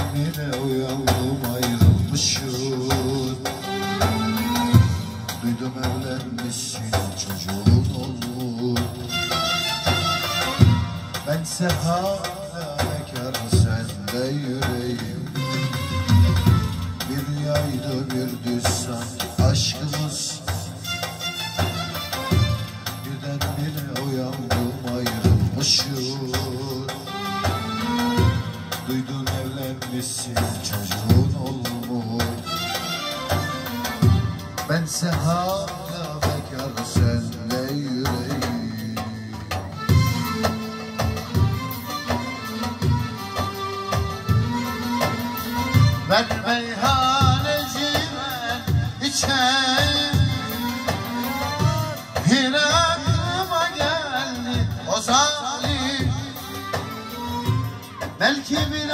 Birdenbire uyandım ayrılmışız Duydum evlenmişsin çocuğun olur. Bense hala Bense hala bekar senle yüreğim. Ben meyhanecime içeyim. Yine aklıma geldi o zalim. Belki bir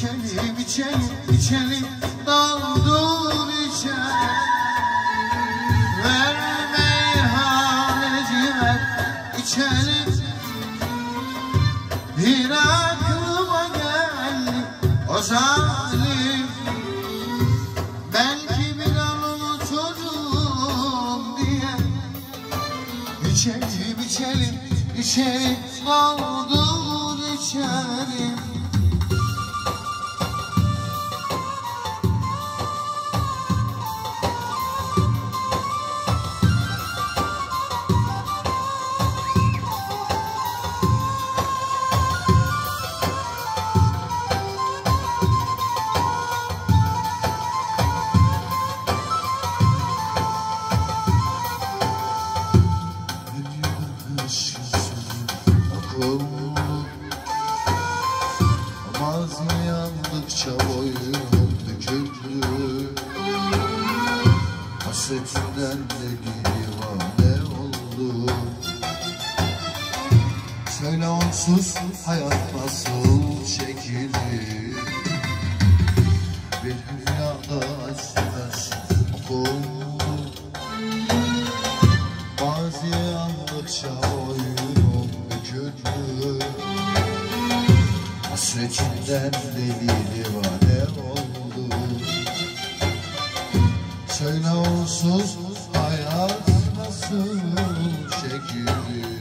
İçelim içelim içelim. Daldur içelim. Ver meyhanecime içelim. Yine aklıma geldi o zalim. Belki bir an unuturum diye. İçelim içelim içelim. Daldur içelim Mazi yandıkça boynum büküldü. Hasretinden de divane oldu. Söyle onsuz hayat nasıl Hasretinden deli divane oldu. Söyle onsuz hayat nasıl çekilir?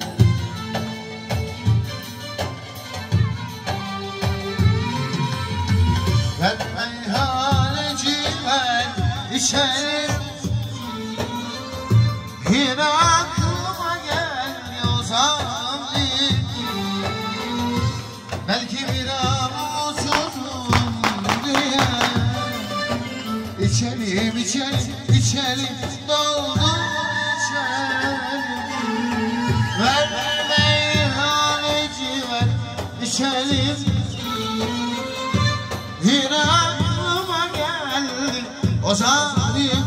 Ben meyhaneci ben içerim. Yine aklıma geldi o zalim. Belki bir İçelim içelim içelim. Doldur içelim. Ver meyhaneci ver içelim. Yine aklıma geldi o zalim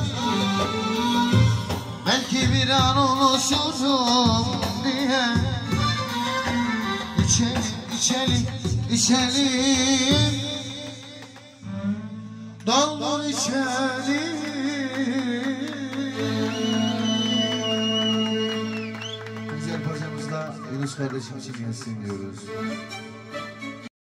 Belki bir an unuturum diye. İçelim, içelim, içelim Doldur içelim Güzel parçamızda Yunus kardeşim için gelsin diyoruz